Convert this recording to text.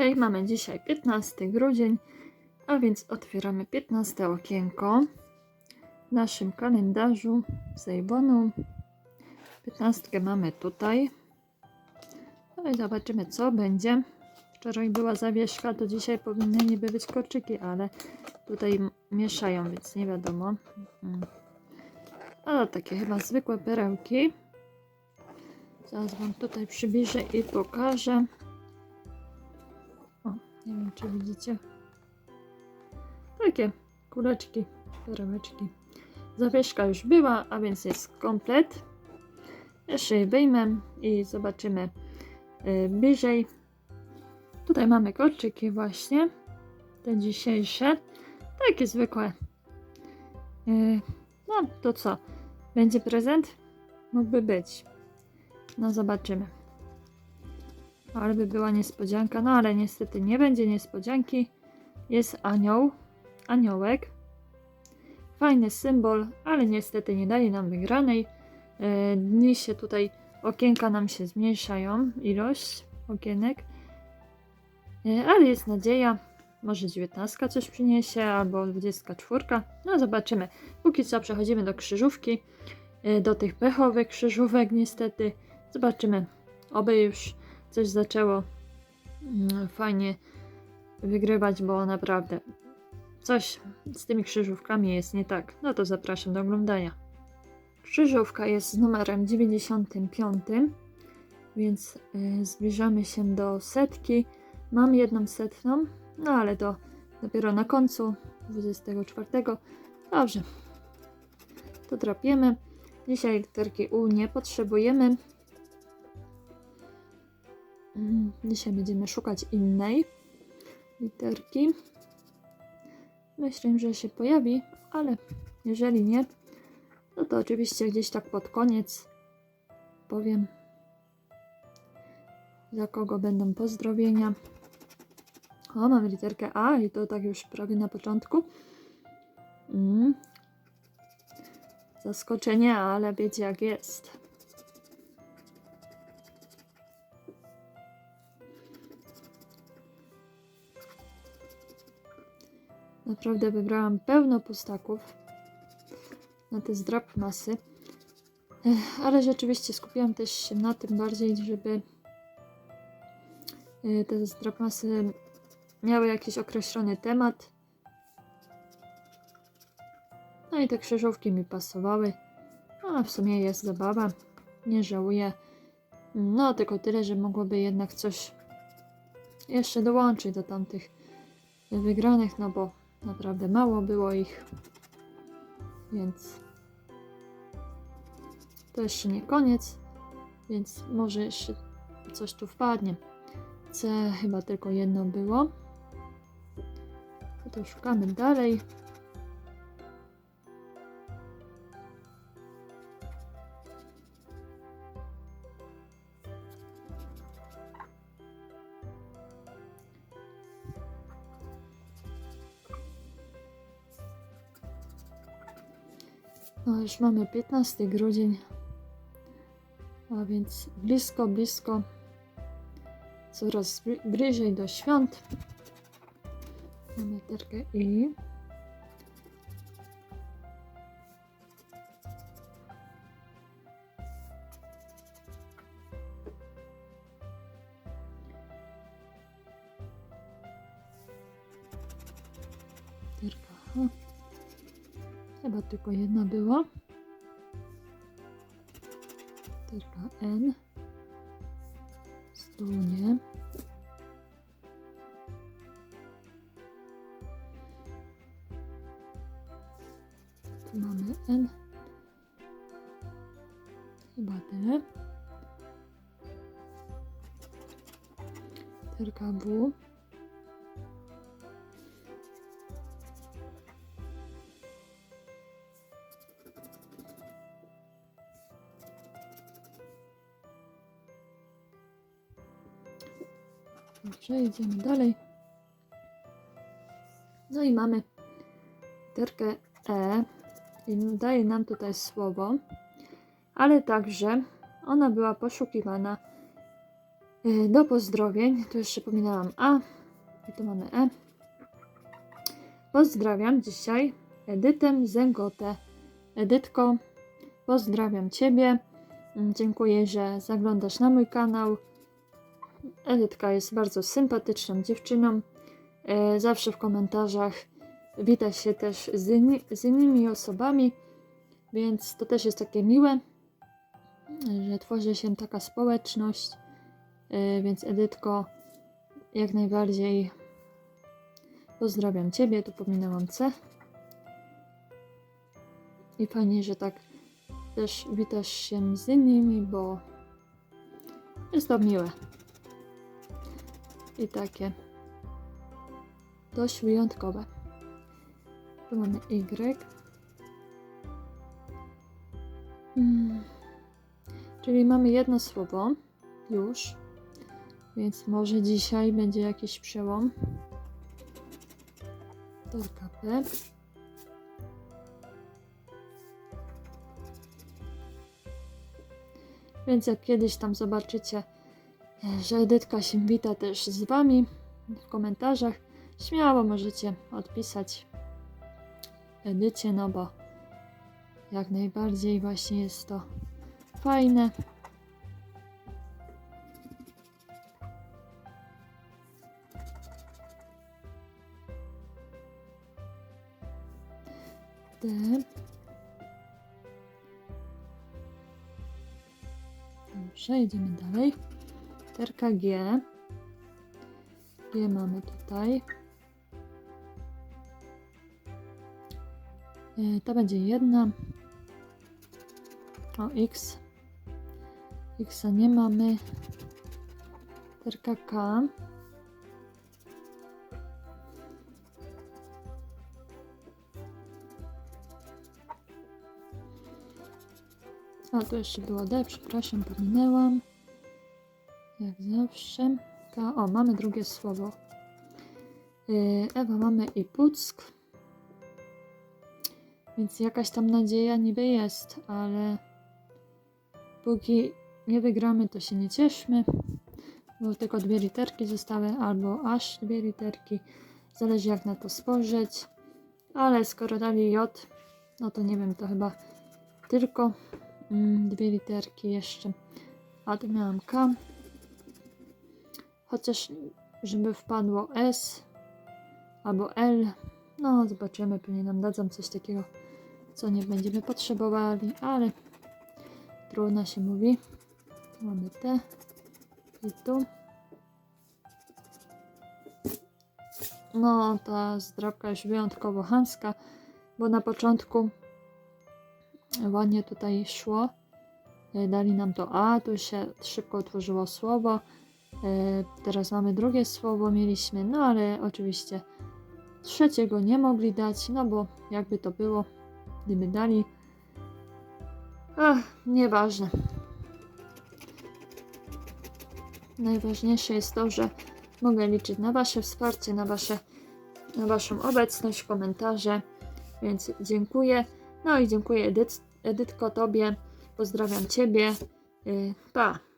Hej, mamy dzisiaj 15 grudzień, a więc otwieramy 15 okienko w naszym kalendarzu z Avonu. 15 mamy tutaj. No i zobaczymy, co będzie. Wczoraj była zawieszka, to dzisiaj powinny niby być korczyki, ale tutaj mieszają, więc nie wiadomo. Mm. Ale takie chyba zwykłe perełki. Zaraz Wam tutaj przybliżę i pokażę. Nie wiem czy widzicie. Takie kuleczki, perełeczki. Zawieszka już była, a więc jest komplet. Jeszcze je wyjmę i zobaczymy y, bliżej. Tutaj mamy kolczyki właśnie. Te dzisiejsze. Takie zwykłe. Y, no to co? Będzie prezent? Mógłby być. No zobaczymy. Ale by była niespodzianka, no ale niestety nie będzie niespodzianki. Jest anioł, aniołek. Fajny symbol, ale niestety nie daje nam wygranej. E, Dni się tutaj, okienka nam się zmniejszają, ilość okienek. E, Ale jest nadzieja, może 19 coś przyniesie, albo 24. No zobaczymy. Póki co przechodzimy do krzyżówki, e, do tych pechowych krzyżówek niestety. Zobaczymy, oby już coś zaczęło mm, fajnie wygrywać, bo naprawdę coś z tymi krzyżówkami jest nie tak. No to zapraszam do oglądania. Krzyżówka jest z numerem 95, więc y, zbliżamy się do setki. Mam jedną setną, no ale to dopiero na końcu 24. Dobrze, to drapiemy. Dzisiaj literki U nie potrzebujemy. Mm, Dzisiaj będziemy szukać innej literki. Myślę, że się pojawi, ale jeżeli nie, no to oczywiście gdzieś tak pod koniec powiem, za kogo będą pozdrowienia. O, mamy literkę A i to tak już prawie na początku. Mm. Zaskoczenie, ale wiecie jak jest. Naprawdę wybrałam pełno pustaków na te zdrap masy. Ale rzeczywiście skupiłam też się na tym bardziej, żeby e, te zdrap masy miały jakiś określony temat. No i te krzyżówki mi pasowały. A w sumie jest zabawa. Nie żałuję. No, tylko tyle, że mogłoby jednak coś jeszcze dołączyć do tamtych wygranych, no bo naprawdę mało było ich. Więc to jeszcze nie koniec, więc może jeszcze coś tu wpadnie. C chyba tylko jedno było. To szukamy dalej. No już mamy 15 grudzień, a więc blisko, blisko, coraz bli- bliżej do świąt. Mamy literkę I. Literka. Chyba tylko jedna była. Literka N. Tu nie. Tu mamy N. Chyba tyle. Literka W. Dobrze, idziemy dalej. No i mamy literkę E i daje nam tutaj słowo, ale także ona była poszukiwana Y, Do pozdrowień, tu jeszcze pominęłam A i tu mamy E. Pozdrawiam dzisiaj Edytę Zęgotę. Edytko, pozdrawiam Ciebie. Dziękuję, że zaglądasz na mój kanał. Edytka jest bardzo sympatyczną dziewczyną. E, Zawsze w komentarzach wita się też z, inni, z innymi osobami, więc to też jest takie miłe, że tworzy się taka społeczność. E, Więc Edytko, jak najbardziej pozdrawiam Ciebie. Tu pominęłam C. I fajnie, że tak też witasz się z innymi, bo jest to miłe. I takie dość wyjątkowe. Tu mamy Y. Mm. Czyli mamy jedno słowo już, więc może dzisiaj będzie jakiś przełom. Literka P. Więc jak kiedyś tam zobaczycie, że Edytka się wita też z Wami w komentarzach, śmiało możecie odpisać Edycie, no bo jak najbardziej właśnie jest to fajne. D. Dobrze, jedziemy dalej. Literka G. G mamy tutaj. E, To będzie jedna. O, X. X nie mamy. Literka K. A, tu jeszcze było D, przepraszam, pominęłam. Zawsze. K. O, mamy drugie słowo. Yy, Ewa, mamy i Puck. Więc jakaś tam nadzieja niby jest, ale póki nie wygramy, to się nie cieszmy, bo tylko dwie literki zostały, albo aż dwie literki. Zależy jak na to spojrzeć. Ale skoro dali J, no to nie wiem, to chyba tylko mm, dwie literki jeszcze. A tu miałam K. Chociaż, żeby wpadło S albo L, no zobaczymy, pewnie nam dadzą coś takiego, co nie będziemy potrzebowali, ale trudno się mówi. Mamy T i tu. No, ta zdrabka już wyjątkowo chamska, bo na początku ładnie tutaj szło. Dali nam to A, tu się szybko otworzyło słowo. E, Teraz mamy drugie słowo, mieliśmy, no ale oczywiście trzeciego nie mogli dać, no bo jakby to było, gdyby dali. Ach, nieważne. Najważniejsze jest to, że mogę liczyć na Wasze wsparcie, na, wasze, na Waszą obecność, komentarze, więc dziękuję. No i dziękuję Edyt, Edytko Tobie, pozdrawiam Ciebie. Yy, Pa!